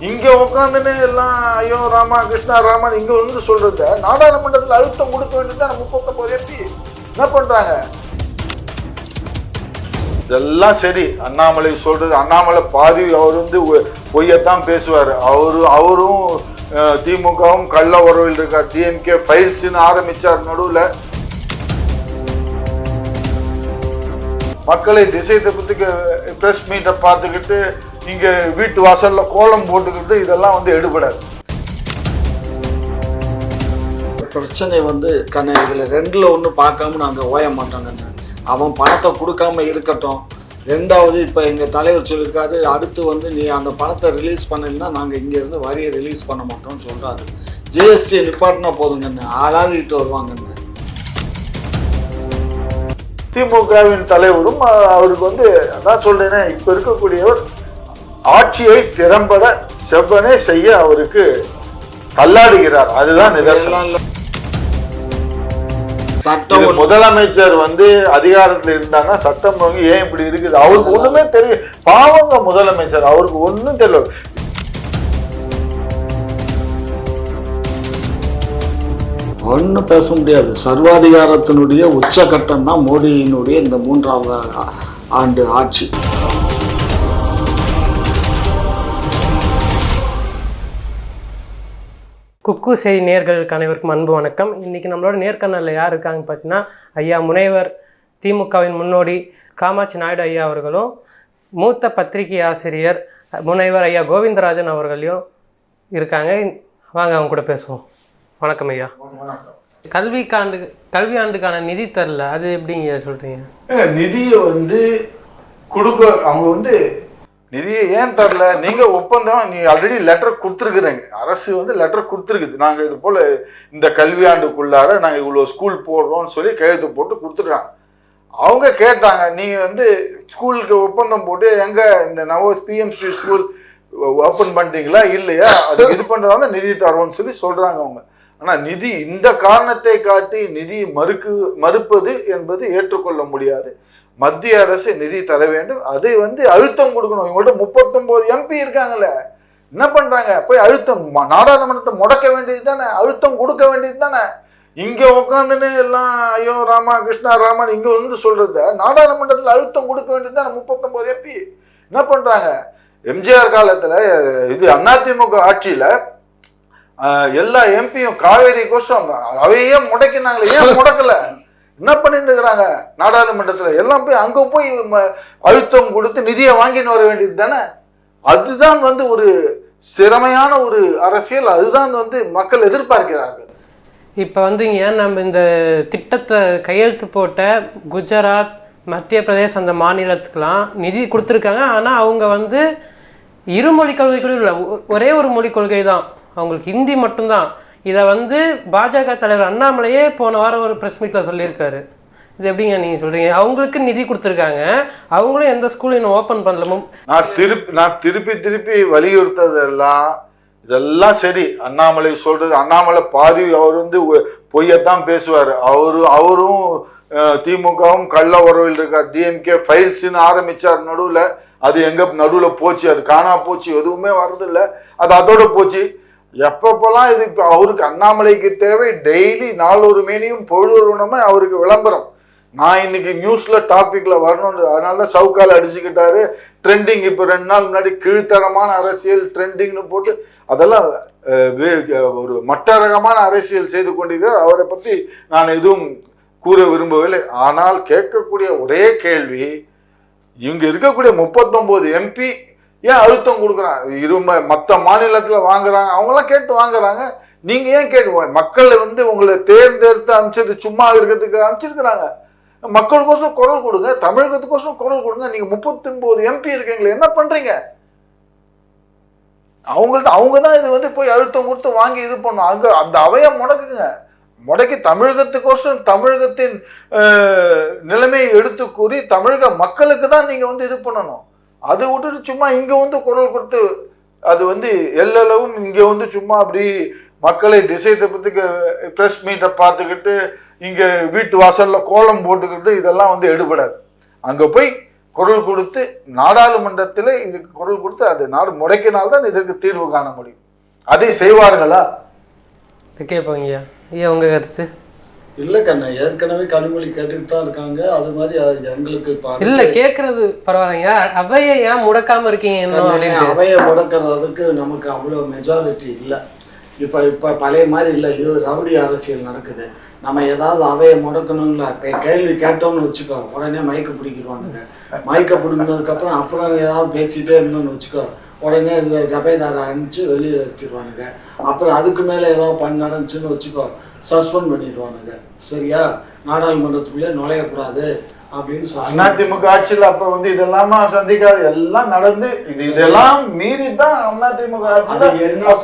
இங்கே உட்காந்துன்னு எல்லாம் ஐயோ ராமா கிருஷ்ணா ராமன் இங்கே வந்து சொல்கிறத நாடாளுமன்றத்தில் அழுத்தம் கொடுக்க வேண்டியது முப்பத்தொன்பது எம்பி என்ன பண்ணுறாங்க இதெல்லாம் சரி. அண்ணாமலை சொல்கிறது அண்ணாமலை பாதி அவர் வந்து பொய்யத்தான் பேசுவார். அவரு அவரும் திமுகவும் கள்ள உறவில் இருக்கார். டிஎம்கே ஃபைல்ஸ்னு ஆரம்பிச்சார் நடுவில். மக்களை திசை தப்பத்துக்கு ப்ரெஸ் மீட்டை பார்த்துக்கிட்டு இங்கே வீட்டு வாசல்ல கோலம் போட்டுக்கிட்டு இதெல்லாம் வந்து எடுபடாது. பிரச்சனை வந்து கண்ண இதில் ரெண்டில் ஒன்று பார்க்காம நாங்கள் ஓய மாட்டோங்கண்ணே அவன் பணத்தை கொடுக்காம இருக்கட்டும். ரெண்டாவது இப்போ எங்கள் தலைவர் சொல்லியிருக்காரு அடுத்து வந்து நீ அந்த பணத்தை ரிலீஸ் பண்ணலைன்னா நாங்கள் இங்கேருந்து வரியை ரிலீஸ் பண்ண மாட்டோம்னு சொல்கிறாரு ஜிஎஸ்டி நிப்பாட்டினா போதுங்கண்ணே ஆளாடிட்டு வருவாங்கண்ணே திமுகவின் தலைவரும் அவருக்கு வந்து அதான் சொல்றேனே இப்போ இருக்கக்கூடியவர் ஆட்சியை திறம்பட செவ்வனே செய்ய அவருக்கு தள்ளாடுகிறார். அதுதான் நிதர்சனம். சட்டம் முதலமைச்சர் வந்து அதிகாரத்துல இருந்தாங்கன்னா சட்டம் ஒழுங்கு ஏன் இப்படி இருக்குது? அவருக்கு ஒண்ணுமே தெரியும் பாவங்க முதலமைச்சர் அவருக்கு ஒண்ணும் தெரியல. ஒன்றும் பேச முடியாது. சர்வாதிகாரத்தினுடைய உச்சகட்டம் தான் மோடியினுடைய இந்த மூன்றாவது ஆண்டு ஆட்சி. குக்கு செய் நேர்களுக்கு அனைவருக்கும் அன்பு வணக்கம். இன்றைக்கி நம்மளோட நேர்காணலில் யார் இருக்காங்க பார்த்தீங்கன்னா ஐயா முனைவர் திமுகவின் முன்னோடி காமாட்சி நாயுடு ஐயா அவர்களும் மூத்த பத்திரிகை ஆசிரியர் முனைவர் ஐயா கோவிந்தராஜன் அவர்களையும் இருக்காங்க. வாங்க அவங்க கூட பேசுவோம். வணக்கம் ஐயா. கல்விக்காண்டு கல்வி ஆண்டுக்கான நிதி தரல. அது எப்படிங்க சொல்கிறீங்க நிதியை வந்து கொடுக்க அவங்க வந்து நிதியை ஏன் தரல? நீங்கள் ஒப்பந்தம் நீ ஆல்ரெடி லெட்டர் கொடுத்துருக்குறீங்க. அரசு வந்து லெட்டர் கொடுத்துருக்குது. நாங்கள் இது போல் இந்த கல்வியாண்டுக்குள்ளார நாங்கள் இவ்வளோ ஸ்கூல் போடுறோம்னு சொல்லி கையெழுத்து போட்டு கொடுத்துருக்காங்க அவங்க கேட்டாங்க நீங்கள் வந்து ஸ்கூலுக்கு ஒப்பந்தம் போட்டு எங்கே இந்த நவோ பிஎம்சி ஸ்கூல் ஓப்பன் பண்ணிட்டீங்களா இல்லையா? அது இது பண்றதால நிதி தரோம்னு சொல்லி சொல்கிறாங்க அவங்க. ஆனால் நிதி இந்த காரணத்தை காட்டி நிதி மறுக்கு மறுப்பது என்பது ஏற்றுக்கொள்ள முடியாது. மத்திய அரசு நிதி தர வேண்டும். அதை வந்து அழுத்தம் கொடுக்கணும். இவங்கள்ட்ட முப்பத்தொன்பது எம்பி இருக்காங்கல்ல. என்ன பண்றாங்க? போய் அழுத்தம் நாடாளுமன்றத்தை முடக்க வேண்டியது தானே. அழுத்தம் கொடுக்க வேண்டியது தானே. இங்க உட்காந்துன்னு எல்லாம் ஐயோ ராமா கிருஷ்ணா ராமன் இங்க வந்து சொல்றத நாடாளுமன்றத்தில் அழுத்தம் கொடுக்க வேண்டியது தானே முப்பத்தொன்பது எம்பி என்ன பண்றாங்க? எம்ஜிஆர் காலத்துல இது அதிமுக ஆட்சியில எல்லா எம்பியும் காவேரி கோஷம் அவையே முடக்கினாங்களே. ஏன் முடக்கலை? என்ன பண்ணிட்டு இருக்கிறாங்க? நாடாளுமன்றத்தில் எல்லாம் போய் அங்கே போய் ம- அழுத்தம் கொடுத்து நிதியை வாங்கின்னு வர வேண்டியது தானே? அதுதான் வந்து ஒரு சிறமையான ஒரு அரசியல். அதுதான் வந்து மக்கள் எதிர்பார்க்கிறார்கள். இப்போ வந்து ஏன் நம்ம இந்த திட்டத்தில் கையெழுத்து போட்ட குஜராத் மத்திய பிரதேஷ் அந்த மாநிலத்துக்கெலாம் நிதி கொடுத்துருக்காங்க. ஆனால் அவங்க வந்து இருமொழி கொள்கை கூட இல்லை ஒ- ஒரே ஒரு மொழி கொள்கை தான் அவங்களுக்கு ஹிந்தி மட்டும்தான். இதை வந்து பாஜக தலைவர் அண்ணாமலையே போன வாரம் ஒரு ப்ரெஸ் மீட்டில் சொல்லியிருக்காரு. இது எப்படிங்க நீங்கள் சொல்கிறீங்க அவங்களுக்கு நிதி கொடுத்துருக்காங்க. அவங்களும் எந்த ஸ்கூலும் இன்னும் ஓப்பன் பண்ணலமோ நான் திருப்பி நான் திருப்பி திருப்பி வலியுறுத்ததெல்லாம் இதெல்லாம் சரி. அண்ணாமலை சொல்றது அண்ணாமலை பாதி அவர் வந்து பொய்யத்தான் பேசுவார். அவரு அவரும் திமுகவும் கள்ள உறவில் இருக்கார். டிஎம்கே ஃபைல்ஸ்ன்னு ஆரம்பிச்சார் நடுவில். அது எங்க நடுவில் போச்சு. அது காணா போச்சு. எதுவுமே வர்றதில்லை. அது அதோட போச்சு. எப்பப்பெல்லாம் இது இப்போ அவருக்கு அண்ணாமலைக்கு தேவை டெய்லி நாலொரு மேனியும் பொழுது உணமே அவருக்கு விளம்பரம். நான் இன்னைக்கு நியூஸ்ல டாபிக்ல வரணும் அதனால தான் சவுக்கால அடிச்சுக்கிட்டாரு. ட்ரெண்டிங் இப்போ ரெண்டு நாள் முன்னாடி கீழ்த்தரமான அரசியல் ட்ரெண்டிங்னு போட்டு அதெல்லாம் ஒரு மட்டரகமான அரசியல் செய்து கொண்டிருக்கிறார். அவரை பத்தி நான் எதுவும் கூற விரும்பவில்லை. ஆனால் கேட்கக்கூடிய ஒரே கேள்வி இங்கே இருக்கக்கூடிய முப்பத்தொன்பது எம்பி ஏன் அழுத்தம் கொடுக்குறாங்க? இரு மற்ற மாநிலத்தில் வாங்குறாங்க. அவங்களாம் கேட்டு வாங்குறாங்க. நீங்கள் ஏன் கேட்டு மக்களை வந்து உங்களை தேர்ந்தெடுத்து அனுப்பிச்சது சும்மா இருக்கிறதுக்கு அனுப்பிச்சிருக்கிறாங்க. மக்களுக்கோசம் குரல் கொடுங்க. தமிழகத்துக்கோசரம் குரல் கொடுங்க. நீங்கள் முப்பத்தி ஒன்பது எம்பி இருக்கீங்களே என்ன பண்ணுறீங்க அவங்கள்ட்ட அவங்க தான் இது வந்து போய் அழுத்தம் கொடுத்து வாங்கி இது பண்ணும். அங்கே அந்த அவையை முடக்குங்க. முடக்கி தமிழகத்துக்கோசரம் தமிழகத்தின் நிலைமையை எடுத்து கூறி தமிழக மக்களுக்கு தான் நீங்கள் வந்து இது பண்ணணும். அதை விட்டுட்டு சும்மா இங்கே வந்து குரல் கொடுத்து அது வந்து எல்லளவும் இங்கே வந்து சும்மா அப்படி மக்களை திசை தப்பத்துக்கு ப்ரெஸ் மீட்டை பார்த்துக்கிட்டு இங்கே வீட்டு வாசலில் கோலம் போட்டுக்கிட்டு இதெல்லாம் வந்து எடுபடாது. அங்கே போய் குரல் கொடுத்து நாடாளுமன்றத்தில் இதுக்கு குரல் கொடுத்து அது நாடு முடக்கினால்தான் இதற்கு தீர்வு காண முடியும். அதை செய்வார்களா? கேட்பாங்க ஐயா. ஐயா உங்கள் கருத்து? இல்லை கண்ணா ஏற்கனவே கனிமொழி கேட்டுட்டு தான் இருக்காங்க. அது மாதிரி எங்களுக்கு இல்லை கேட்குறது பரவாயில்லைங்க. அவையை ஏன் முடக்காமல் இருக்கீங்க அவையை முடக்கிறதுக்கு நமக்கு அவ்வளோ மெஜாரிட்டி இல்லை. இப்போ இப்போ பழைய மாதிரி இல்லை. இது ரவுடி அரசியல் நடக்குது. நம்ம ஏதாவது அவையை முடக்கணும்ல. கேள்வி கேட்டோம்னு வச்சுக்கோ. உடனே மயக்க பிடிக்கிடுவானுங்க மயக்க பிடிங்கினதுக்கப்புறம் அப்புறம் ஏதாவது பேசிக்கிட்டே இருந்தோம்னு வச்சுக்கோ. உடனே இது டபேதாரை அனுப்பிச்சு வெளியே எடுத்துருவானுங்க. அப்புறம் அதுக்கு மேலே ஏதாவது பண்ண நடந்துச்சுன்னு வச்சுக்கோ. சஸ்பெண்ட் பண்ணிடுவானுங்க. சரியா? நாடாளுமன்றத்துக்குள்ளே நுழையக்கூடாது. அப்படின்னு அதிமுக ஆட்சியில் அப்ப வந்து இதெல்லாமா சந்திக்காது. எல்லாம் நடந்து இது இதெல்லாம் மீறி தான் அதிமுக அது என்ன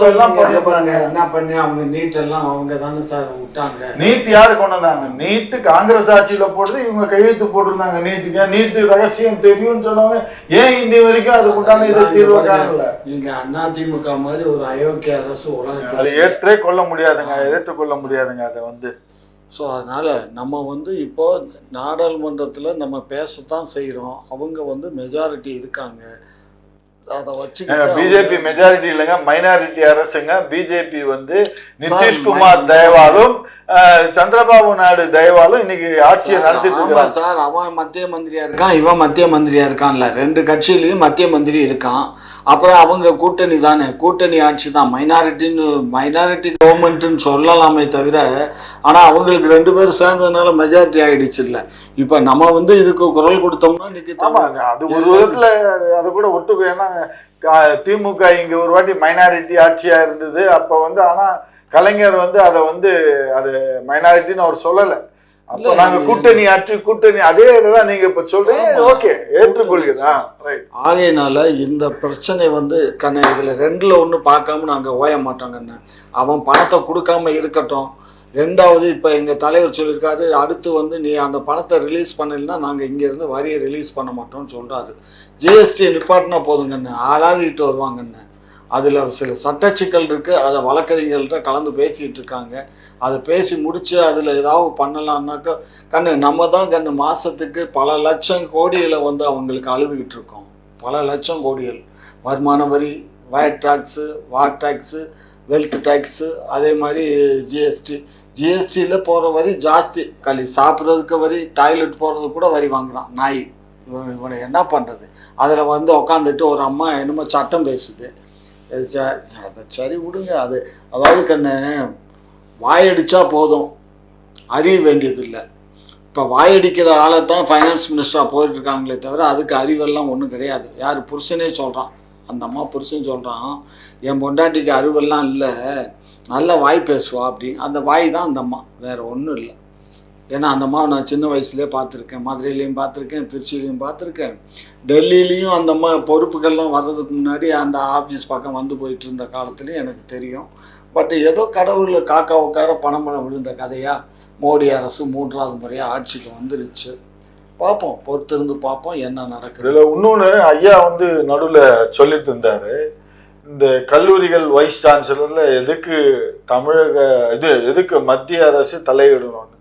பாருங்க என்ன பண்ணி அவங்க நீட் எல்லாம் அவங்க தானே சார் விட்டாங்க. நீட் யாரு கொண்டு வந்தாங்க? நீட்டு காங்கிரஸ் ஆட்சியில போடுறது இவங்க கையெழுத்து போட்டிருந்தாங்க நீட்டுக்கு நீட்டு ரகசியம் தெரியும்னு சொன்னவங்க ஏன் இன்னி வரைக்கும் அதுக்கு உண்டான இதை தீர்வு காணல? நீங்க அதிமுக மாதிரி ஒரு அயோக்கிய அரசு அதை உலகத்தில் ஏற்றே கொள்ள முடியாதுங்க. ஏற்றுக்கொள்ள முடியாதுங்க. அதை வந்து ஸோ அதனால நம்ம வந்து இப்போ நாடாளுமன்றத்தில் நம்ம பேசத்தான் செய்கிறோம் அவங்க வந்து மெஜாரிட்டி இருக்காங்க. அதை வச்சு பிஜேபி மெஜாரிட்டி இல்லைங்க மைனாரிட்டி அரசுங்க. பிஜேபி வந்து நிதிஷ்குமார் தயவாலும் சந்திரபாபு நாயுடு தயவாலும் இன்னைக்கு ஆட்சியை நடத்திட்டு இருக்கிறாங்க சார் அவன் மத்திய மந்திரியா இருக்கான் இவன் மத்திய மந்திரியா இருக்கான்ல. ரெண்டு கட்சியிலயும் மத்திய மந்திரி இருக்கான். அப்புறம் அவங்க கூட்டணி தானே கூட்டணி ஆட்சி தான். மைனாரிட்டின்னு மைனாரிட்டி கவர்மெண்ட்டுன்னு சொல்லலாமே தவிர ஆனால் அவங்களுக்கு ரெண்டு பேரும் சேர்ந்ததுனால மெஜாரிட்டி ஆயிடுச்சு இல்லை. இப்போ நம்ம வந்து இதுக்கு குரல் கொடுத்தோம்னா இன்னைக்கு ஆமா தமிழ் அது ஒரு விதத்துல அது கூட ஒட்டுக்கு ஏன்னா திமுக இங்க ஒரு வாட்டி மைனாரிட்டி ஆட்சியா இருந்தது. அப்ப வந்து ஆனா கலைஞர் வந்து அதை வந்து அது மைனாரிட்டின்னு அவர் சொல்லல. அப்போ நாங்க கூட்டணி ஆட்சி கூட்டணி அதே இதுதான் நீங்க இப்ப சொல்றீங்க. ஓகே ஏற்றுக்கொள்கிறேன். ரைட் ஆகையினால இந்த பிரச்சனை வந்து கண்ண இதில் ரெண்டில் ஒன்று பார்க்காம நாங்கள் ஓய மாட்டோங்கண்ணே அவன் பணத்தை கொடுக்காம இருக்கட்டும். ரெண்டாவது இப்போ எங்கள் தலைவர் சொல்லியிருக்காரு அடுத்து வந்து நீ அந்த பணத்தை ரிலீஸ் பண்ணலைன்னா நாங்கள் இங்கேருந்து வரியை ரிலீஸ் பண்ண மாட்டோம்னு சொல்கிறாரு ஜிஎஸ்டி நிப்பாட்டினா போதுங்கண்ணே ஆளாடிட்டு வருவாங்கண்ணே அதில் சில சட்ட சிக்கல் இருக்குது அதை வழக்கறிஞர்கள்ட்ட கலந்து பேசிக்கிட்டு இருக்காங்க. அதை பேசி முடித்து அதில் ஏதாவது பண்ணலான்னாக்கா கண்ணு நம்ம தான் கண்ணு மாதத்துக்கு பல லட்சம் கோடியில் வந்து அவங்களுக்கு அழுதுகிட்டு இருக்கோம். பல லட்சம் கோடிகள். வருமான வரி wire tax VAT tax wealth tax அதே மாதிரி ஜிஎஸ்டி ஜிஎஸ்டியில் போகிற வரி ஜாஸ்தி. களி சாப்பிட்றதுக்கு வரி டாய்லெட் போகிறதுக்கு கூட வரி வாங்குறான். நாய். இவன் இவனை என்ன பண்ணுறது அதில் வந்து உக்காந்துட்டு ஒரு அம்மா என்னமோ சட்டம் பேசுது. ச- அதை சரி விடுங்க. அது அதாவது கண்ணு வாயடிச்சா போதும். அறிய வேண்டியதில்லை. இப்போ வாயடிக்கிற ஆளை தான் ஃபைனான்ஸ் மினிஸ்டராக போயிட்டு இருக்காங்களே தவிர அதுக்கு அறிவெல்லாம் ஒன்றும் கிடையாது. யார்? புருஷனே சொல்கிறான் அந்த அம்மா புருஷன் சொல்கிறான் என் பொண்டாட்டிக்கு அறிவெல்லாம் இல்லை. நல்ல வாய் பேசுவா அப்படி. அந்த வாய் தான் அந்த அம்மா. வேறு ஒன்றும் இல்லை. ஏன்னா அந்த அம்மாவை நான் சின்ன வயசுலேயே பார்த்துருக்கேன். மதுரையிலையும் பார்த்துருக்கேன் திருச்சியிலையும் பார்த்துருக்கேன். டெல்லியிலையும் அந்த அம்மா பொறுப்புகள்லாம் வர்றதுக்கு முன்னாடி அந்த ஆஃபீஸ் பக்கம் வந்து போயிட்டு இருந்த காலத்துலேயும் எனக்கு தெரியும். பட் ஏதோ கடவுள் காக்கா உட்கார பணம் பணம் விழுந்த கதையாக மோடி அரசு மூன்றாவது முறையாக ஆட்சிக்கு வந்துருச்சு. பார்ப்போம் பொறுத்திருந்து பார்ப்போம் என்ன நடக்குது. இதில் இன்னொன்று ஐயா வந்து நடுவில் சொல்லிட்டு இருந்தார். இந்த கல்லூரிகள் வைஸ் சான்சலரில் எதுக்கு தமிழக இது எதுக்கு மத்திய அரசு தலையிடணும்?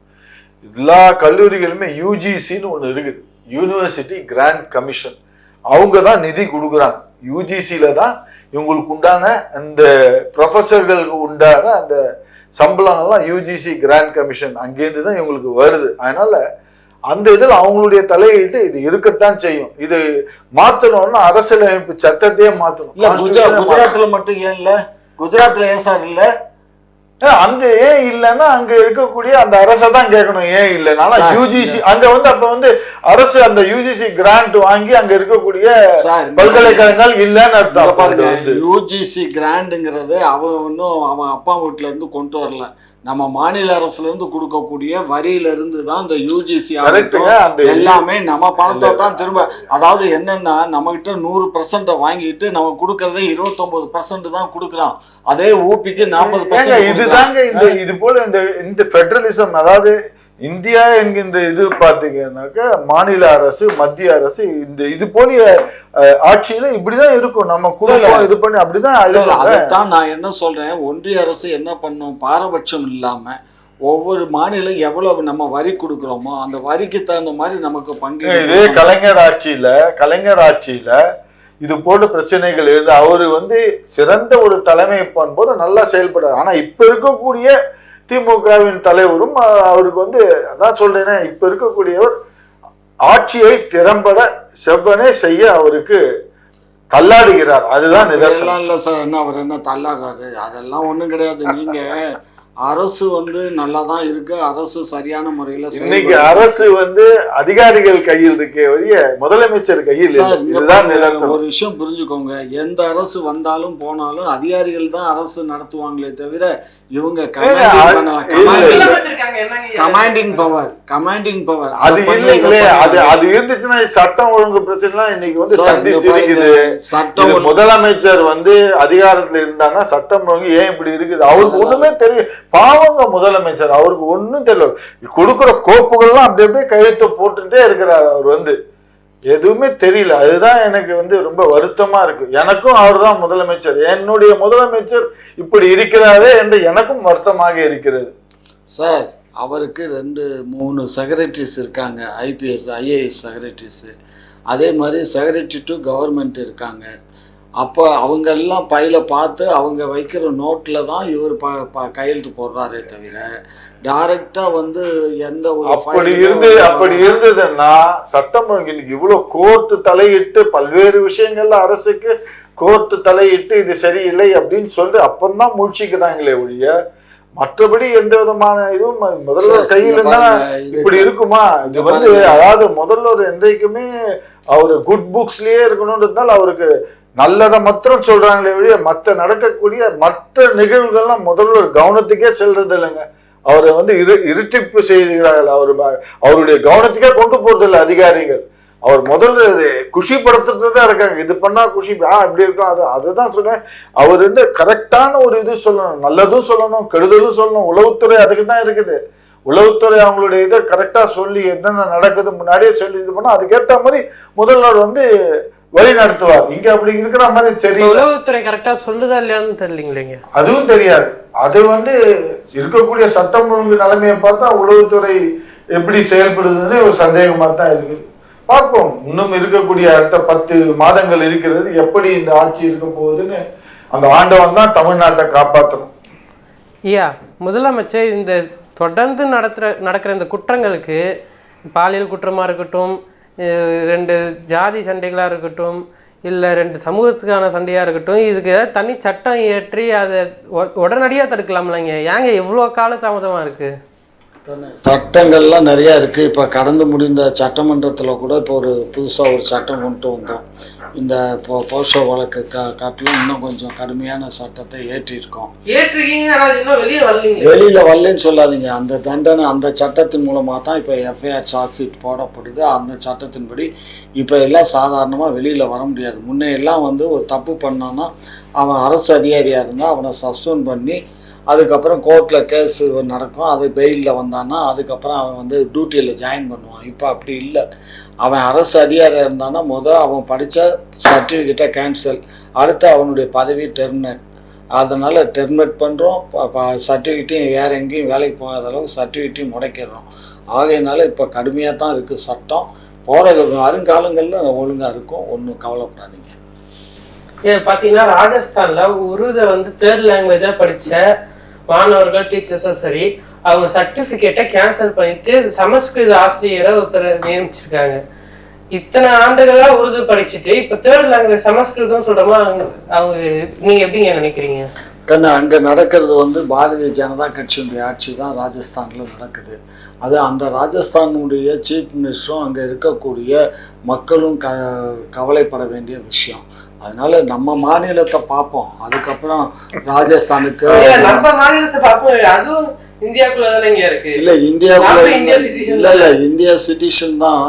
எல்லா கல்லூரிகளுமே யூஜிசின்னு ஒன்று இருக்குது. யூனிவர்சிட்டி கிராண்ட் கமிஷன் அவங்க தான் நிதி கொடுக்குறாங்க. யூஜிசியில் தான் இவங்களுக்கு உண்டான அந்த ப்ரொஃபஸர்களுக்கு உண்டான அந்த சம்பளங்கள்லாம் யூஜிசி கிராண்ட் கமிஷன் அங்கேருந்து தான் இவங்களுக்கு வருது. அதனால அந்த இதில் அவங்களுடைய தலையீட்டு இது இருக்கத்தான் செய்யும். இது மாத்தணும்னா அரசியலமைப்பு சட்டத்தையே மாத்தணும். இல்லை குஜராத்தில் மட்டும் ஏன் இல்லை? குஜராத்தில் ஏன் சார் இல்லை? அங்க ஏன் இல்லைன்னா அங்க இருக்கக்கூடிய அந்த அரசை தான் கேட்கணும். ஏன் இல்லைனால யூஜிசி அங்க வந்து அப்ப வந்து அரசு அந்த யூஜிசி கிராண்ட் வாங்கி அங்க இருக்கக்கூடிய பல்கலைக்கழகங்கள் இல்லைன்னு அர்த்தம். யூஜிசி கிராண்டுங்கிறது அவன் இன்னும் அவன் அப்பா வீட்ல இருந்து கொண்டு வரல. நம்ம மாநில அரசுல இருந்து கொடுக்கக்கூடிய வரியில இருந்து தான் இந்த யூஜிசி எல்லாமே நம்ம பணத்தை தான் திரும்ப அதாவது என்னன்னா நம்ம கிட்ட நூறு பர்சன்ட வாங்கிட்டு நம்ம கொடுக்கறதே இருபத்தொன்பது பர்சன்ட் தான் கொடுக்குறான். அதே ஊபிக்கு நாற்பது பர்சன்ட் இதுதாங்க இந்த இது போல இந்த இந்த ஃபெடரலிசம் அதாவது இந்தியா என்கின்ற இது பாத்தீங்கன்னாக்கா மாநில அரசு மத்திய அரசு இந்த இது போலிய அஹ், ஆட்சியில இப்படிதான் இருக்கும். நம்ம குடும்பம் இது பண்ணி அப்படிதான். அதைத்தான் நான் என்ன சொல்றேன்? ஒன்றிய அரசு என்ன பண்ணும்? பாரபட்சம் இல்லாம ஒவ்வொரு மாநிலம் எவ்வளவு நம்ம வரி கொடுக்குறோமோ அந்த வரிக்கு தகுந்த மாதிரி நமக்கு பங்கு இதே கலைஞர் ஆட்சியில கலைஞர் ஆட்சியில இது போன்ற பிரச்சனைகள் இருந்து அவரு வந்து சிறந்த ஒரு தலைமை பண்போடு நல்லா செயல்படுறாரு. ஆனா இப்ப இருக்கக்கூடிய திமுகவின் தலைவரும் அவருக்கு வந்து அதான் சொல்றேனே இப்ப இருக்கக்கூடியவர் ஆட்சியை திறம்பட செவ்வனே செய்ய அவருக்கு தள்ளாடுகிறார். அதுதான் நிதர்சனம். இல்லை சார் என்ன அவர் என்ன தள்ளாடுறாரு? அதெல்லாம் ஒன்றும் கிடையாது. நீங்க அரசு வந்து நல்லா தான் இருக்கு. அரசு சரியான முறையில் இன்னைக்கு அரசு வந்து அதிகாரிகள் கையில் இருக்கே ஒழிய முதலமைச்சர் கையில் ஒரு விஷயம் புரிஞ்சுக்கோங்க. எந்த அரசு வந்தாலும் போனாலும் அதிகாரிகள் தான் அரசு நடத்துவாங்களே தவிர இவங்க கமாண்டிங் பவர் கமாண்டிங் பவர் அது இல்லைங்களே அது அது இருந்துச்சுன்னா சட்டம் ஒழுங்கு பிரச்சனைலாம் இன்னைக்கு வந்து சந்திச்சு இருக்குது சட்டம் முதலமைச்சர் வந்து அதிகாரத்துல இருந்தாங்கன்னா சட்டம் ஒழுங்கு ஏன் இப்படி இருக்குது? அவருக்கு ஒண்ணுமே தெரியும் பாவங்க முதலமைச்சர் அவருக்கு ஒண்ணும் தெரியல. கொடுக்குற கோப்புகள்லாம் அப்படி அப்படியே கழுத்தை போட்டுட்டே இருக்கிறார் அவர் வந்து. எதுவுமே தெரியல. அதுதான் எனக்கு வந்து ரொம்ப வருத்தமா இருக்கு. எனக்கும் அவர் தான் முதலமைச்சர். என்னுடைய முதலமைச்சர் இப்படி இருக்கிறாரே என்று எனக்கும் வருத்தமாக இருக்கிறது. சார் அவருக்கு ரெண்டு மூணு செக்ரட்டரிஸ் இருக்காங்க. ஐபிஎஸ் ஐஏஎஸ் செக்ரட்டரிஸு அதே மாதிரி செக்ரட்டரி டு கவர்மெண்ட் இருக்காங்க. அப்போ அவங்க எல்லாம் பையில பார்த்து அவங்க வைக்கிற நோட்டில் தான் இவர் ப ப கையெழுத்து போடுறாரே தவிர டைரக்டாக வந்து எந்த ஒரு அப்படி இருந்து அப்படி இருந்ததுன்னா சட்டம் இன்னைக்கு இவ்வளவு கோர்ட்டு தலையிட்டு பல்வேறு விஷயங்கள்ல அரசுக்கு கோர்ட்டு தலையிட்டு இது சரியில்லை அப்படின்னு சொல்லிட்டு அப்பந்தான் முழிச்சுக்கிறாங்களே ஒழிய மற்றபடி எந்த விதமான இதுவும் முதல்வர் கையில் இப்படி இருக்குமா இது வந்து. அதாவது முதல்வர் என்றைக்குமே அவர் குட் புக்ஸ்லயே இருக்கணுன்றதுனால அவருக்கு நல்லதை மாத்திரம் சொல்றாங்களே வழிய மற்ற நடக்கக்கூடிய மற்ற நிகழ்வுகள்லாம் முதல்வர் கவனத்துக்கே செல்றது இல்லைங்க. அவரை வந்து இரு இருட்டிப்பு செய்கிறார்கள். அவர் அவருடைய கவனத்துக்கே கொண்டு போறது இல்லை அதிகாரிகள். அவர் முதல்ல இது குஷிப்படுத்துறது தான் இருக்காங்க. இது பண்ணா குஷி ஆ இப்படி இருக்கும். அது அதுதான் சொல்றேன் அவர் வந்து கரெக்டான ஒரு இது சொல்லணும். நல்லதும் சொல்லணும் கெடுதலும் சொல்லணும். உளவுத்துறை அதுக்கு தான் இருக்குது. உளவுத்துறை அவங்களுடைய இதை கரெக்டா சொல்லி என்னென்ன நடக்குது முன்னாடியே சொல்லி இது பண்ணா அதுக்கேற்ற மாதிரி முதல்வர் வந்து வழி நடத்துவார் இங்க அப்படி இருக்கிற மாதிரி தெரியல. உளவுத்துறை கரெக்டா சொல்லுதா இல்லையான்னு தெரியலீங்களேங்க அதுவும் தெரியாது. அது வந்து இருக்கக்கூடிய சட்டம் ஒழுங்கு நிலைமையை பார்த்தா உளவுத்துறை எப்படி செயல்படுதுன்னு ஒரு சந்தேகமா தான் இருக்குது. பார்ப்போம். இன்னும் இருக்கக்கூடிய அடுத்த பத்து மாதங்கள் இருக்கிறது. எப்படி இந்த ஆட்சி இருக்க போகுதுன்னு அந்த ஆண்டவன் தான் தமிழ்நாட்டை காப்பாற்றணும் ஐயா முதலமைச்சர் இந்த தொடர்ந்து நடத்துகிற நடக்கிற இந்த குற்றங்களுக்கு பாலியல் குற்றமாக இருக்கட்டும் ரெண்டு ஜாதி சண்டைகளாக இருக்கட்டும் இல்லை ரெண்டு சமூகத்துக்கான சண்டையாக இருக்கட்டும் இதுக்கு ஏதாவது தனி சட்டம் இயற்றி அதை உடனடியாக தடுக்கலாம்லங்க. ஏங்க இவ்வளோ காலதாமதமாக இருக்குது சட்டங்கள்லாம் நிறையா இருக்குது இப்போ கடந்து முடிந்த சட்டமன்றத்தில் கூட இப்போ ஒரு புதுசாக ஒரு சட்டம் கொண்டு வந்தோம் இந்த இப்போ போஷோ வழக்கு கா காட்டிலும் இன்னும் கொஞ்சம் கடுமையான சட்டத்தை ஏற்றிருக்கோம். வெளியில் வரலன்னு சொல்லாதீங்க. அந்த தண்டனை அந்த சட்டத்தின் மூலமாக தான் இப்போ எஃப்ஐஆர் சார்ஜ் ஷீட் போடப்படுது. அந்த சட்டத்தின்படி இப்போ எல்லாம் சாதாரணமாக வெளியில் வர முடியாது. முன்னே எல்லாம் வந்து ஒரு தப்பு பண்ணான்னா அவன் அரசு அதிகாரியாக இருந்தால் அவனை சஸ்பெண்ட் பண்ணி அதுக்கப்புறம் கோர்ட்டில் கேஸ் நடக்கும். அது பெயிலில் வந்தான்னா அதுக்கப்புறம் அவன் வந்து டியூட்டியில் ஜாயின் பண்ணுவான். இப்போ அப்படி இல்லை. அவன் அரசு அதிகாரியாக இருந்தான்னா முதல் அவன் படித்த சர்டிஃபிகேட்டை கேன்சல் அடுத்து அவனுடைய பதவி டெர்மினேட் அதனால் டெர்மினேட் பண்ணுறோம் சர்டிஃபிகேட்டையும் வேறு எங்கேயும் வேலைக்கு போகாத அளவுக்கு சர்டிஃபிகேட்டையும் முடைக்கிறோம் ஆகையினால இப்போ கடுமையாக தான் இருக்குது சட்டம். போகிற வருங்காலங்களில் ஒழுங்காக இருக்கும். ஒன்றும் கவலைப்படாதீங்க. ஏன் பார்த்தீங்கன்னா ராஜஸ்தானில் உருதை வந்து தேர்ட் லாங்குவேஜாக படித்த மாணவர்கள் டீச்சர்ஸும் சரி அவங்க சர்டிஃபிகேட்டை கேன்சல் பண்ணிட்டு சமஸ்கிருத ஆசிரியரை ஒருத்தர் நியமிச்சிருக்காங்க. இத்தனை ஆண்டுகளா உருது படிச்சுட்டு இப்போ தேர்ட் லாங்குவேஜ் சமஸ்கிருதம் சொல்றோமா அவங்க அவங்க நீங்க எப்படிங்க நினைக்கிறீங்க? கண்ணு அங்கே நடக்கிறது வந்து பாரதிய ஜனதா கட்சியினுடைய ஆட்சி தான் ராஜஸ்தானில் நடக்குது. அது அந்த ராஜஸ்தானுடைய சீஃப் மினிஸ்டரும் அங்கே இருக்கக்கூடிய மக்களும் க கவலைப்பட வேண்டிய விஷயம். அதனால நம்ம மாநிலத்தை பார்ப்போம். அதுக்கப்புறம் ராஜஸ்தானுக்கு நம்ம மாநிலத்தை பார்ப்போம். அதுவும் இந்தியாக்குள்ள தானே இருக்கு. இல்லை இந்தியாவுக்குள்ள நாம இந்தியா citizen இல்லை இல்லை இந்தியா சிட்டிசன் தான்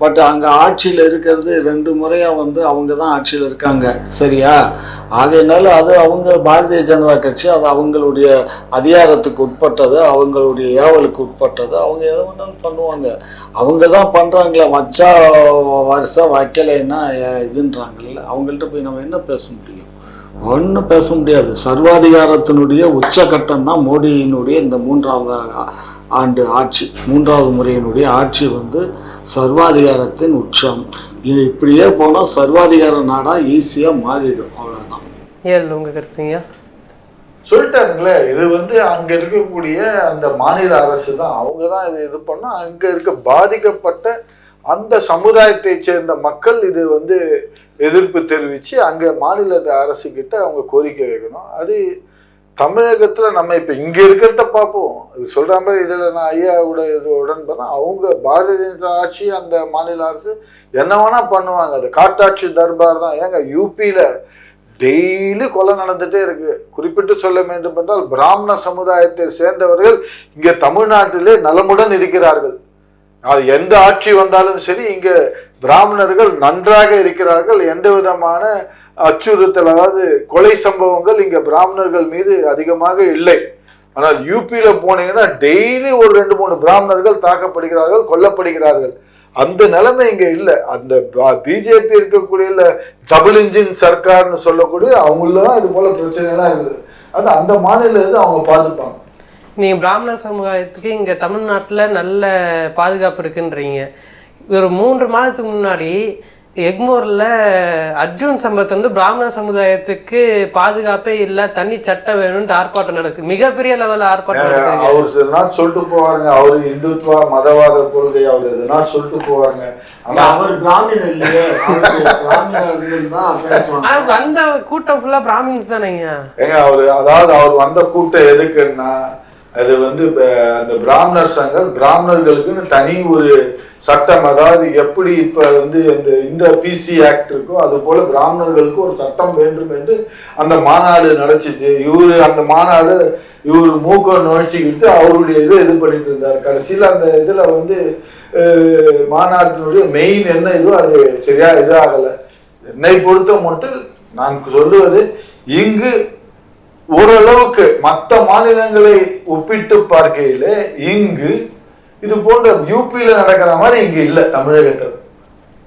பட் அங்கே ஆட்சியில் இருக்கிறது ரெண்டு முறையாக வந்து அவங்க தான் ஆட்சியில் இருக்காங்க. சரியா? ஆகையினால அது அவங்க பாரதிய ஜனதா கட்சி அது அவங்களுடைய அதிகாரத்துக்கு உட்பட்டது அவங்களுடைய ஏவலுக்கு உட்பட்டது அவங்க எதை வேணாலும் பண்ணுவாங்க. அவங்க தான் பண்ணுறாங்களே வச்சா வருஷம் வைக்கலைன்னா இதுன்றாங்கல்ல அவங்கள்ட்ட போய் நம்ம என்ன பேச முடியும்? ஒன்றும் பேச முடியாது. சர்வாதிகாரத்தினுடைய உச்சகட்டம் தான் மோடியினுடைய இந்த மூன்றாவது ஆண்டு ஆட்சி மூன்றாவது முறையினுடைய ஆட்சி வந்து சர்வாதிகாரத்தின் உச்சம். இது இப்படியே போனால் சர்வாதிகார நாடாக ஈஸியாக மாறிடும் அவ்வளோதான் ஏன் உங்க கருத்துங்க. சொல்லிட்டாருங்களே இது வந்து அங்க இருக்கக்கூடிய அந்த மாநில அரசு தான். அவங்க தான் இது இது பண்ணா அங்க இருக்க பாதிக்கப்பட்ட அந்த சமுதாயத்தை சேர்ந்த மக்கள் இது வந்து எதிர்ப்பு தெரிவித்து அங்க மாநில அரசு கிட்ட அவங்க கோரிக்கை வைக்கணும். அது தமிழகத்தில் நம்ம இப்போ இங்கே இருக்கிறத பார்ப்போம். சொல்கிற மாதிரி இதில் நான் ஐயாவோட இது உடன்படுறேன். அவங்க பாரதிய ஜனதா ஆட்சி அந்த மாநில அரசு என்ன வேணால் பண்ணுவாங்க. அது காட்டாட்சி தர்பார் தான். ஏங்க யூபியில் டெய்லி கொலை நடந்துகிட்டே இருக்குது குறிப்பிட்டு சொல்ல வேண்டும் என்றால் பிராமண சமுதாயத்தை சேர்ந்தவர்கள் இங்கே தமிழ்நாட்டிலே நலமுடன் இருக்கிறார்கள். அது எந்த ஆட்சி வந்தாலும் சரி இங்கே பிராமணர்கள் நன்றாக இருக்கிறார்கள். எந்த விதமான அச்சுறுத்தல் அதாவது கொலை சம்பவங்கள் இங்கே பிராமணர்கள் மீது அதிகமாக இல்லை. ஆனால் யூபியில் போனீங்கன்னா டெய்லி ஒரு ரெண்டு மூணு பிராமணர்கள் தாக்கப்படுகிறார்கள் கொல்லப்படுகிறார்கள். அந்த நிலைமை இங்கே இல்லை. அந்த பிஜேபி இருக்கக்கூடிய டபுள் இன்ஜின் சர்க்கார்னு சொல்லக்கூடிய அவங்கள தான் இது போல பிரச்சனைலாம் இருக்குது. அது அந்த மாநிலத்தை அவங்க பார்த்துப்பாங்க நீங்கள் பிராமண சமுதாயத்துக்கு இங்கே தமிழ்நாட்டில் நல்ல பாதுகாப்பு இருக்குன்றீங்க. ஒரு மூன்று மாதத்துக்கு முன்னாடி எக்மோர்ல அர்ஜுன் சம்பத் வந்து பிராமண சமுதாயத்துக்கு பாதுகாப்பே இல்ல தனி சட்டம் வேணும்னு ஆர்ப்பாட்டம் நடக்குது மிகப்பெரிய லெவல்ல ஆர்ப்பாட்டம் நடக்குது அவர் எதுனா சொல்லிட்டு போவாருங்க. அவர் இந்துத்துவா மதவாத கொள்கை அவர் எதுனா சொல்லிட்டு போவாருங்க. ஆனா அவர் பிராமணன் இல்லையே. அந்த கூட்டம் ஃபுல்லா பிராமின்ஸ் தானேங்க ஏங்க அவர் அதாவது அவர் வந்த கூட்டம் எதுக்குன்னா அது வந்து அந்த பிராமணர் சங்கம் பிராமணர்களுக்குன்னு தனி ஒரு சட்டம் அதாவது எப்படி இப்ப வந்து இந்த இந்த பிசி ஆக்ட் இருக்கோ அது போல பிராமணர்களுக்கு ஒரு சட்டம் வேண்டும் என்று அந்த மாநாடு நடச்சிச்சு. இவரு அந்த மாநாடு இவர் மூக்க நுழைச்சிக்கிட்டு அவருடைய இதை இது பண்ணிட்டு இருந்தார். கடைசியில் அந்த இதுல வந்து மாநாட்டினுடைய மெயின் என்ன இதோ அது சரியா இதாகலை. என்னை பொறுத்த மட்டும் நான் சொல்லுவது இங்கு ஓரளவுக்கு மற்ற மாநிலங்களை ஒப்பிட்டு பார்க்கையில இங்கு இது போன்ற யூபியில நடக்கிற மாதிரி இங்க இல்லை தமிழகத்தில்.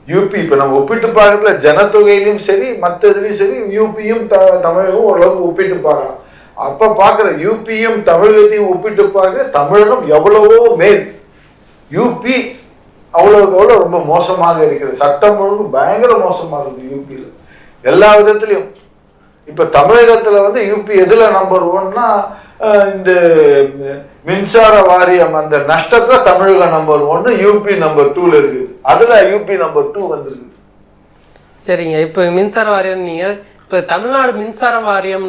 யூபி இப்போ நம்ம ஒப்பிட்டு பார்க்கறதுல ஜனத்தொகையிலும் சரி மற்ற இதுலையும் சரி யூபியும் த தமிழகம் ஓரளவுக்கு ஒப்பிட்டு பார்க்கலாம். அப்போ பார்க்குற யூபியும் தமிழகத்தையும் ஒப்பிட்டு பார்க்க தமிழகம் எவ்வளவோ மேல். யூபி அவ்வளோக்கு அவ்வளோ ரொம்ப மோசமாக இருக்கிறது. சட்டம் ஒழுங்கு பயங்கர மோசமாக இருக்குது யூபியில் எல்லா விதத்துலையும். இப்போ தமிழகத்தில் வந்து யூபி எதில் நம்பர் ஒன்னா இந்த மின்சார வாரியம் அந்த நஷ்டத்தில் தமிழகம் நம்பர் ஒன்று யூபி நம்பர் டூவில் இருக்குது. அதில் யூபி நம்பர் டூ வந்துருக்குது சரிங்க. இப்போ மின்சார வாரியம் நீங்கள் இப்போ தமிழ்நாடு மின்சார வாரியம்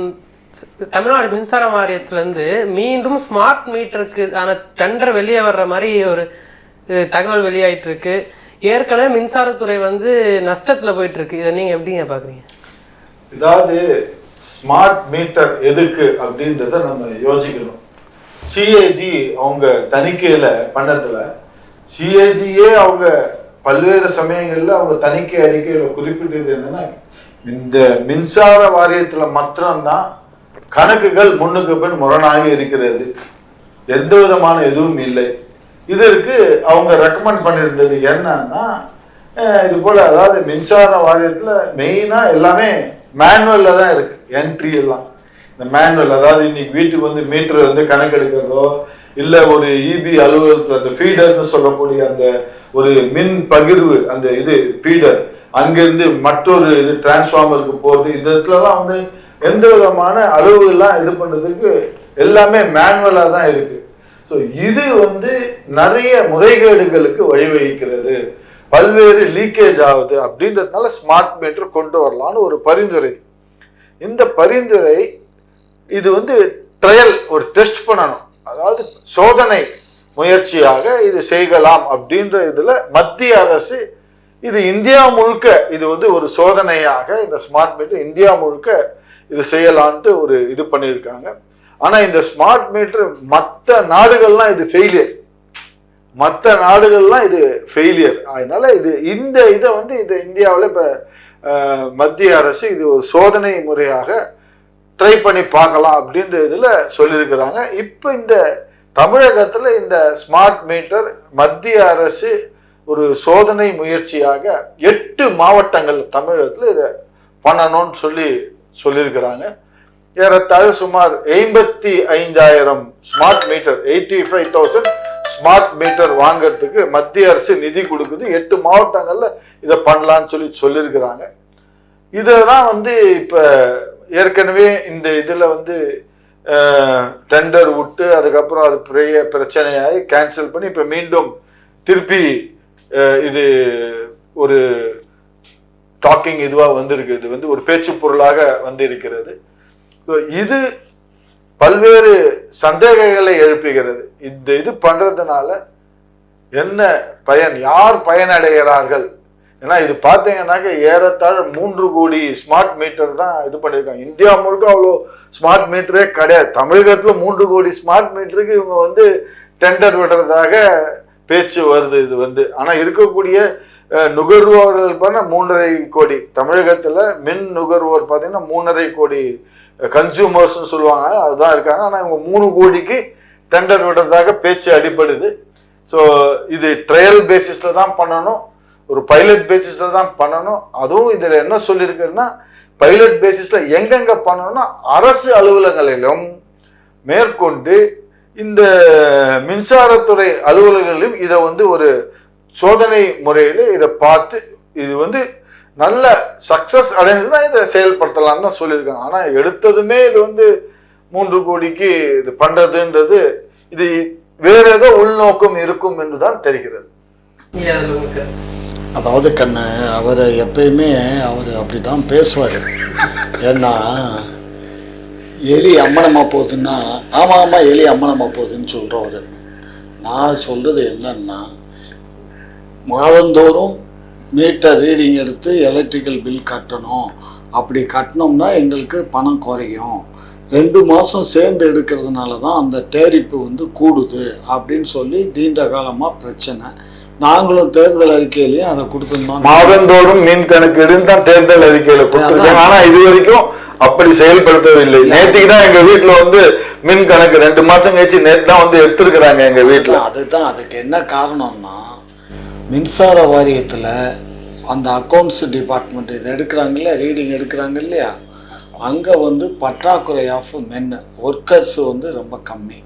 தமிழ்நாடு மின்சார வாரியத்திலேருந்து மீண்டும் ஸ்மார்ட் மீட்டருக்கு ஆன டெண்டர் வெளியே வர்ற மாதிரி ஒரு தகவல் வெளியாயிட்டு இருக்கு ஏற்கனவே மின்சாரத்துறை வந்து நஷ்டத்தில் போயிட்டு இருக்கு இதை நீங்கள் எப்படிங்க பார்க்குறீங்க இதாவது ஸ்மார்ட் மீட்டர் எதுக்கு அப்படின்றத நம்ம யோசிக்கணும். சிஏஜி அவங்க தணிக்கையில பண்ணதுல சிஏஜியே அவங்க பல்வேறு சமயங்களில் அவங்க தணிக்கை அறிக்கையில் குறிப்பிட்டது என்னன்னா இந்த மின்சார வாரியத்தில் மாத்திரம்தான் கணக்குகள் முன்னுக்கு பின் முரணாக இருக்கிறது. எந்த விதமான எதுவும் இல்லை. இதற்கு அவங்க ரெக்கமெண்ட் பண்ணியிருந்தது என்னன்னா இது போல அதாவது மின்சார வாரியத்தில் மெயினாக எல்லாமே மேனுவலில் தான் இருக்கு. என்ட்ரி எல்லாம். இந்த மேனுவல் அதாவது இன்னைக்கு வீட்டுக்கு வந்து மீட்டர் வந்து கணக்கெடுக்கிறதோ இல்லை ஒரு இபி அலுவலகத்தில் அந்த ஃபீடர்னு சொல்லக்கூடிய அந்த ஒரு மின் பகிர்வு அந்த இது ஃபீடர் அங்கிருந்து மற்றொரு இது டிரான்ஸ்ஃபார்மருக்கு போகிறது இந்த இடத்துலலாம் வந்து எந்த விதமான அளவுகள்லாம் இது பண்ணுறதுக்கு எல்லாமே மேனுவலாக தான் இருக்குது ஸோ இது வந்து நிறைய முறைகேடுகளுக்கு வழிவகுக்கிறது. பல்வேறு லீக்கேஜ் ஆகுது அப்படின்றதுனால ஸ்மார்ட் மீட்டர் கொண்டு வரலாம்னு ஒரு பரிந்துரை. இந்த பரிந்துரை இது வந்து ட்ரையல் ஒரு டெஸ்ட் பண்ணணும். அதாவது சோதனை முயற்சியாக இது செய்யலாம் அப்படின்ற இதில் மத்திய அரசு இது இந்தியா முழுக்க இது வந்து ஒரு சோதனையாக இந்த ஸ்மார்ட் மீட்டர் இந்தியா முழுக்க இது செய்யலான்ட்டு ஒரு இது பண்ணியிருக்காங்க. ஆனால் இந்த ஸ்மார்ட் மீட்டர் மற்ற நாடுகள்லாம் இது ஃபெயிலியர் மற்ற நாடுகள்லாம் இது ஃபெயிலியர் அதனால இது இந்த இதை வந்து இது இந்தியாவில் இப்போ மத்திய அரசு இது ஒரு சோதனை முறையாக ட்ரை பண்ணி பார்க்கலாம் அப்படின்ற இதில் சொல்லியிருக்கிறாங்க. இப்போ இந்த தமிழகத்தில் இந்த ஸ்மார்ட் மீட்டர் மத்திய அரசு ஒரு சோதனை முயற்சியாக எட்டு மாவட்டங்கள் தமிழகத்தில் இதை பண்ணணும்னு சொல்லி சொல்லியிருக்கிறாங்க. ஏறத்தாழ சுமார் ஐம்பத்தி ஐந்தாயிரம் smart meter eighty five thousand smart meter வாங்குறதுக்கு மத்திய அரசு நிதி கொடுக்குது. எட்டு மாவட்டங்களில் இதை பண்ணலான்னு சொல்லி சொல்லியிருக்கிறாங்க. இதை தான் வந்து இப்போ ஏற்கனவே இந்த இதில் வந்து டெண்டர் விட்டு அதுக்கப்புறம் அது பெரிய பிரச்சனையாகி கேன்சல் பண்ணி இப்போ மீண்டும் திருப்பி இது ஒரு டாக்கிங் இதுவாக வந்திருக்கு. இது வந்து ஒரு பேச்சு பொருளாக வந்திருக்கிறது. ஸோ இது பல்வேறு சந்தேகங்களை எழுப்புகிறது. இந்த இது பண்ணுறதுனால என்ன பயன்? யார் பயனடைகிறார்கள்? ஏன்னா இது பார்த்தீங்கன்னாக்க ஏறத்தாழ மூன்று கோடி ஸ்மார்ட் மீட்டர் தான் இது பண்ணியிருக்காங்க. இந்தியா முழுக்க அவ்வளோ ஸ்மார்ட் மீட்டரே கிடையாது. தமிழகத்தில் மூன்று கோடி ஸ்மார்ட் மீட்டருக்கு இவங்க வந்து டெண்டர் விடுறதாக பேச்சு வருது இது வந்து. ஆனால் இருக்கக்கூடிய நுகர்வோர்கள் பண்ண மூன்றரை கோடி. தமிழகத்தில் மின் நுகர்வோர் பார்த்தீங்கன்னா மூன்றரை கோடி கன்சியூமர்ஸ்னு சொல்லுவாங்க. அதுதான் இருக்காங்க. ஆனால் இவங்க மூணு கோடிக்கு டெண்டர் விடுறதாக பேச்சு அடிப்படுது ஸோ இது ட்ரையல் பேசிஸில் தான் பண்ணணும். ஒரு பைலட் பேசிஸில் தான் பண்ணணும். அதுவும் இதில் என்ன சொல்லியிருக்குன்னா பைலட் பேசிஸில் எங்கெங்கே பண்ணணும்னா அரசு அலுவலகங்களிலும் மேற்கொண்டு இந்த மின்சாரத்துறை அலுவலகங்களிலும் இதை வந்து ஒரு சோதனை முறையில் இதை பார்த்து இது வந்து நல்ல சக்ஸஸ் அடைஞ்சதுன்னா இதை செயல்படுத்தலாம் தான் சொல்லியிருக்காங்க. ஆனால் எடுத்ததுமே இது வந்து மூன்று கோடிக்கு இது பண்ணுறதுன்றது இது வேற ஏதோ உள்நோக்கம் இருக்கும் என்று தான் தெரிகிறது அதாவது கண்ணு அவர் எப்பயுமே அவர் அப்படி தான் பேசுவார். ஏன்னா எலி அம்மனமாக போகுதுன்னா ஆமாம் ஆமாம் எலி அம்மனமாக போகுதுன்னு சொல்கிறவர் நான் சொல்கிறது என்னன்னா மாதந்தோறும் மீட்டர் ரீடிங் எடுத்து எலக்ட்ரிக்கல் பில் கட்டணும். அப்படி கட்டினோம்னா எங்களுக்கு பணம் குறையும். ரெண்டு மாதம் சேர்ந்து எடுக்கிறதுனால தான் அந்த டேரிப்பு வந்து கூடுது அப்படின்னு சொல்லி நீண்ட காலமாக பிரச்சனை. நாங்களும் தேர்தல் அறிக்கையிலையும் அதை கொடுத்துருந்தோம். மாதந்தோறும் மின் கணக்கெடுன்னு தான் தேர்தல் அறிக்கையில கொடுத்துருக்காங்க ஆனா இது வரைக்கும் அப்படி செயல்படுத்தவில்லை. நேற்றுக்கு தான் எங்க வீட்டுல வந்து மின் கணக்கு ரெண்டு மாசம் கழிச்சு நேத்து தான் வந்து எடுத்திருக்கிறாங்க எங்க வீட்டுல அதுதான். அதுக்கு என்ன காரணம்னா மின்சார வாரியத்தில் அந்த அக்கௌண்ட்ஸ் டிபார்ட்மெண்ட் இதை எடுக்கிறாங்கல்ல ரீடிங் எடுக்கிறாங்க இல்லையா? அங்கே வந்து பற்றாக்குறை ஆஃப் மென் ஒர்க்கர்ஸ் வந்து ரொம்ப கம்மி.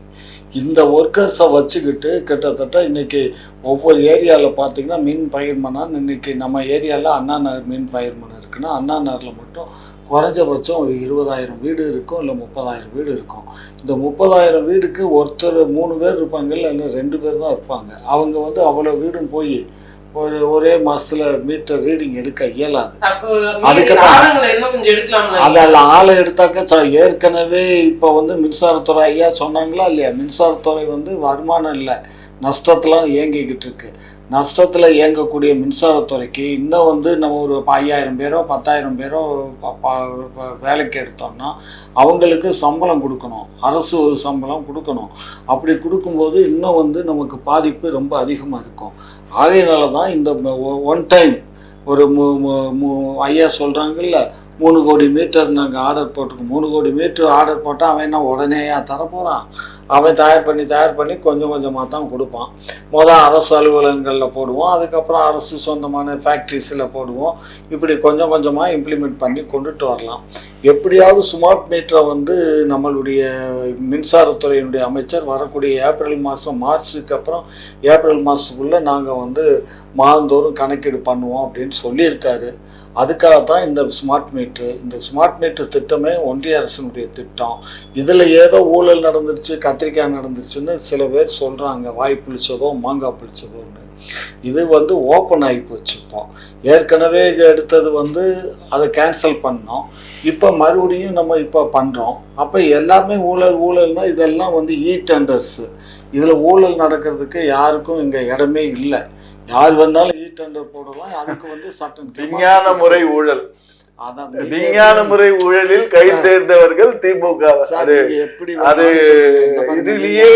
இந்த ஒர்க்கர்ஸை வச்சுக்கிட்டு கிட்டத்தட்ட இன்றைக்கி ஒவ்வொரு ஏரியாவில் பார்த்தீங்கன்னா மின் பயிர்மனான்னு இன்னைக்கு நம்ம ஏரியாவில் அண்ணா நகர் மின் பயிர்மனை இருக்குன்னா அண்ணா நகரில் மட்டும் குறைஞ்சபட்சம் ஒரு இருபதாயிரம் வீடு இருக்கும் இல்லை முப்பதாயிரம் வீடு இருக்கும். இந்த முப்பதாயிரம் வீடுக்கு ஒருத்தர் மூணு பேர் இருப்பாங்கல்ல இல்லை ரெண்டு பேர் தான் இருப்பாங்க. அவங்க வந்து அவ்வளோ வீடும் போய் ஒரு ஒரே மாசத்துல மீட்டர் ரீடிங் எடுக்க இயலாது. அப்போ அதுக்கு மீதி தான். ஆளுங்களை இன்னும் கொஞ்சம் எடுக்கலாம்ல? அதில் ஆளை எடுத்தாக்க ஏற்கனவே இப்போ வந்து மின்சாரத்துறை ஐயா சொன்னாங்களா இல்லையா? மின்சாரத்துறை வந்து வருமானம் இல்லை நஷ்டத்தில் இயங்கிக்கிட்டு இருக்கு. நஷ்டத்தில் இயங்கக்கூடிய மின்சாரத்துறைக்கு இன்னும் வந்து நம்ம ஒரு ஐயாயிரம் பேரோ பத்தாயிரம் பேரோ ப- வேலைக்கு எடுத்தோம்னா அவங்களுக்கு சம்பளம் கொடுக்கணும். அரசு சம்பளம் கொடுக்கணும். அப்படி கொடுக்கும்போது இன்னும் வந்து நமக்கு பாதிப்பு ரொம்ப அதிகமாக இருக்கும். ஆகையினால தான் இந்த ஒன் டைம் ஒரு மு- மு- ஐயா சொல்கிறாங்கல்ல மூணு கோடி மீட்டர் நாங்கள் ஆர்டர் போட்டிருக்கோம். மூணு கோடி மீட்டர் ஆர்டர் போட்டால் அவன் என்ன உடனேயா தரப்போகிறான் அவன் தயார் பண்ணி தயார் பண்ணி கொஞ்சம் கொஞ்சமாக தான் கொடுப்பான். மொதல் அரசு அலுவலகங்களில் போடுவோம். அதுக்கப்புறம் அரசு சொந்தமான ஃபேக்ட்ரிஸில் போடுவோம். இப்படி கொஞ்சம் கொஞ்சமாக இம்ப்ளிமெண்ட் பண்ணி கொண்டுட்டு வரலாம். எப்படியாவது ஸ்மார்ட் மீட்டரை வந்து நம்மளுடைய மின்சாரத்துறையினுடைய அமைச்சர் வரக்கூடிய ஏப்ரல் மாதம் மார்ச்சுக்கு அப்புறம் ஏப்ரல் மாதத்துக்குள்ளே நாங்கள் வந்து மாதந்தோறும் கணக்கீடு பண்ணுவோம் அப்படின்னு சொல்லியிருக்காரு. அதுக்காக தான் இந்த ஸ்மார்ட் மீட்ரு இந்த ஸ்மார்ட் மீட்ரு திட்டமே ஒன்றிய அரசினுடைய திட்டம். இதில் ஏதோ ஊழல் நடந்துருச்சு கத்திரிக்காய் நடந்துருச்சுன்னு சில பேர் சொல்கிறாங்க வாய் புளிச்சதோ மாங்காய் புளிச்சதோன்னு இது வந்து ஓப்பன் ஆகி போச்சுப்போம். இப்போ ஏற்கனவே எடுத்தது வந்து அதை கேன்சல் பண்ணோம். இப்போ மறுபடியும் நம்ம இப்போ பண்ணுறோம் அப்போ எல்லாமே ஊழல் ஊழல்னா இதெல்லாம் வந்து இ டெண்டர்ஸு இதில் ஊழல் நடக்கிறதுக்கு யாருக்கும் இங்கே இடமே இல்லை. யார் வேணாலும் இ டெண்டர் போடலாம். அதுக்கு வந்து சட்டம் விஞ்ஞான முறை ஊழல். விஞ்ஞான முறை ஊழலில் கை தேர்ந்தவர்கள் திமுக அது இதுலயே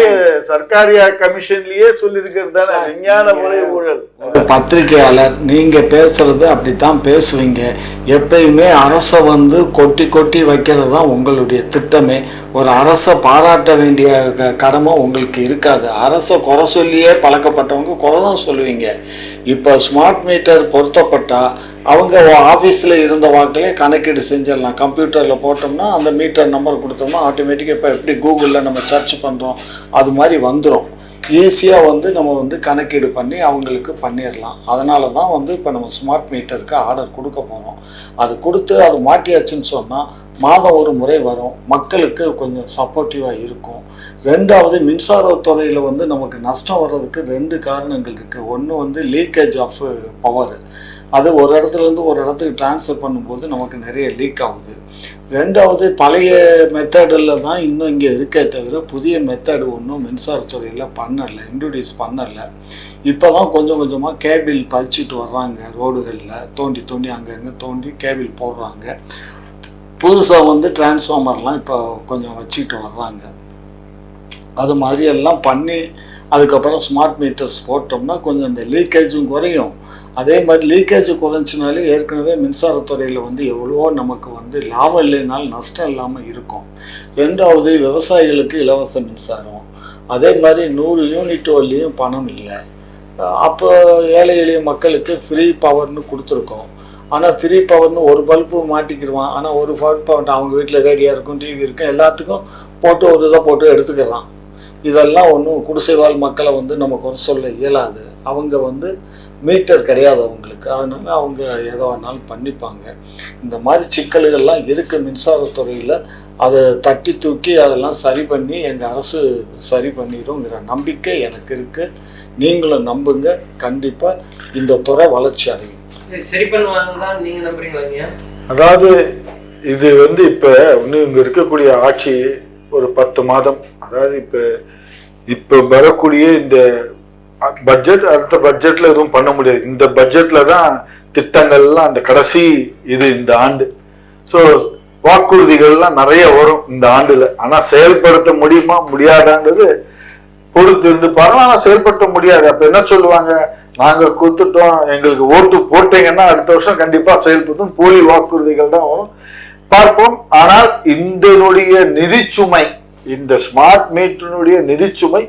சர்க்காரியா கமிஷன்லயே சொல்லியிருக்கிறது தானே விஞ்ஞான முறை ஊழல். பத்திரிகையாளர் நீங்க பேசுறது அப்படித்தான் பேசுவீங்க. எப்பயுமே அரசை வந்து கொட்டி கொட்டி வைக்கிறது தான் உங்களுடைய திட்டமே. ஒரு அரசை பாராட்ட வேண்டிய க- கடமை உங்களுக்கு இருக்காது. அரசை குறை சொல்லியே பழக்கப்பட்டவங்க குறை தான் சொல்லுவீங்க. இப்போ ஸ்மார்ட் மீட்டர் பொருத்தப்பட்டால் அவங்க ஆஃபீஸில் இருந்த வாக்கிலே கணக்கீடு செஞ்சிடலாம். கம்ப்யூட்டரில் போட்டோம்னா அந்த மீட்டர் நம்பர் கொடுத்தோம்னா ஆட்டோமேட்டிக்காக இப்போ எப்படி கூகுளில் நம்ம சர்ச் பண்ணுறோம் அது மாதிரி வந்துடும் ஈஸியாக வந்து நம்ம வந்து கணக்கீடு பண்ணி அவங்களுக்கு பண்ணிடலாம். அதனால தான் வந்து இப்போ நம்ம ஸ்மார்ட் மீட்டருக்கு ஆர்டர் கொடுக்க போகிறோம் அது கொடுத்து அது மாட்டியாச்சுன்னு சொன்னால் மாதம் ஒரு முறை வரும். மக்களுக்கு கொஞ்சம் சப்போர்ட்டிவாக இருக்கும். ரெண்டாவது மின்சாரத்துறையில் வந்து நமக்கு நஷ்டம் வர்றதுக்கு ரெண்டு காரணங்கள் இருக்குது ஒன்று வந்து லீக்கேஜ் ஆஃப் பவர் அது ஒரு இடத்துல இருந்து ஒரு இடத்துக்கு ட்ரான்ஸ்ஃபர் பண்ணும்போது நமக்கு நிறைய லீக் ஆகுது. ரெண்டாவது பழைய மெத்தடில் தான் இன்னும் இங்கே இருக்கே தவிர புதிய மெத்தடு ஒன்றும் மின்சாரத்துறையில் பண்ணலை இன்ட்ரடியூஸ் பண்ணலை. இப்போ தான் கொஞ்சம் கொஞ்சமாக கேபிள் பறிச்சிட்டு வர்றாங்க ரோடுகளில். தோண்டி தோண்டி அங்கங்கே தோண்டி கேபிள் போடுறாங்க. புதுசாக வந்து டிரான்ஸ்ஃபார்மர்லாம் இப்போ கொஞ்சம் வச்சுக்கிட்டு வர்றாங்க. அது மாதிரி எல்லாம் பண்ணி அதுக்கப்புறம் ஸ்மார்ட் மீட்டர்ஸ் போட்டோம்னா கொஞ்சம் இந்த லீக்கேஜும் குறையும். அதே மாதிரி லீக்கேஜ் குறைஞ்சினாலே ஏற்கனவே மின்சாரத்துறையில் வந்து எவ்வளவோ நமக்கு வந்து லாபம் இல்லைனாலும் நஷ்டம் இல்லாமல் இருக்கும். ரெண்டாவது விவசாயிகளுக்கு இலவச மின்சாரம். அதே மாதிரி நூறு யூனிட் வரலையும் பணம் இல்லை. அப்போ ஏழை எளிய மக்களுக்கு ஃப்ரீ பவர்னு கொடுத்துருக்கோம். ஆனால் ஃப்ரீ பவர்னு ஒரு பல்பு மாட்டிக்கிடுவான் ஆனால் ஒரு பல்ப் அவங்க வீட்டில் ரேடியோ இருக்கும் டிவி இருக்கும் எல்லாத்துக்கும் போட்டு ஒரு இதை போட்டு எடுத்துக்கிறான் இதெல்லாம் ஒன்றும் குடிசை வாழ் மக்களை வந்து நம்ம குறை சொல்ல இயலாது. அவங்க வந்து மீட்டர் கிடையாது அவங்களுக்கு. அதனால் அவங்க எதோ வேணாலும் பண்ணிப்பாங்க. இந்த மாதிரி சிக்கல்கள்லாம் இருக்குது மின்சாரத்துறையில். அதை தட்டி தூக்கி அதெல்லாம் சரி பண்ணி எங்கள் அரசு சரி பண்ணிடுங்கிற நம்பிக்கை எனக்கு இருக்குது நீங்களும் நம்புங்க. கண்டிப்பாக இந்த துறை வளர்ச்சி அடையும். சரி பண்ணுவாங்க நீங்க நம்புறீங்களா அதாவது இது வந்து இப்போ இன்னும் இங்கே இருக்கக்கூடிய ஆட்சி ஒரு பத்து மாதம். அதாவது இப்போ இப்போ வரக்கூடிய இந்த பட்ஜெட் அடுத்த பட்ஜெட்டில் எதுவும் பண்ண முடியாது. இந்த பட்ஜெட்டில் தான் திட்டங்கள்லாம் அந்த கடைசி இது இந்த ஆண்டு. ஸோ வாக்குறுதிகள்லாம் நிறைய வரும் இந்த ஆண்டில். ஆனால் செயல்படுத்த முடியுமா முடியாதான்றது பொறுத்து இருந்து பாருங்க செயல்படுத்த முடியாது. அப்போ என்ன சொல்லுவாங்க? நாங்க கொடுத்துட்டோம் எங்களுக்கு ஓட்டு போட்டீங்கன்னா அடுத்த வருஷம் கண்டிப்பா செயல்படுத்தும் போலி வாக்குறுதிகள் தான் வரும். பார்ப்போம். ஆனால் இதனுடைய நிதிச்சுமை இந்த ஸ்மார்ட் மீட்டரினுடைய நிதிச்சுமை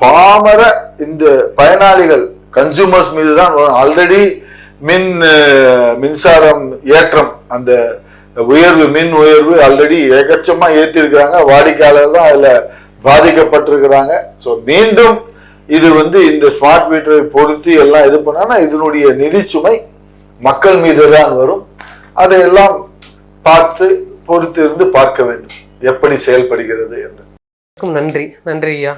பாமர இந்த பயனாளிகள் கன்சூமர்ஸ் மீது தான் வரும். ஆல்ரெடி மின் மின்சாரம் ஏற்றம் அந்த உயர்வு மின் உயர்வு ஆல்ரெடி ஏகச்சமாக ஏற்றிருக்கிறாங்க வாடிக்கையாளர் தான் அதில் பாதிக்கப்பட்டிருக்கிறாங்க. ஸோ மீண்டும் இது வந்து இந்த ஸ்மார்ட் மீட்டரை பொருத்தி எல்லாம் இது பண்ணானா இதனுடைய நிதிச்சுமை மக்கள் மீது தான் வரும். அதையெல்லாம் பார்த்து பொறுத்து இருந்து பார்க்க வேண்டும். எப்படி செயல்படுகிறது என்று. நன்றி. நன்றி ஐயா.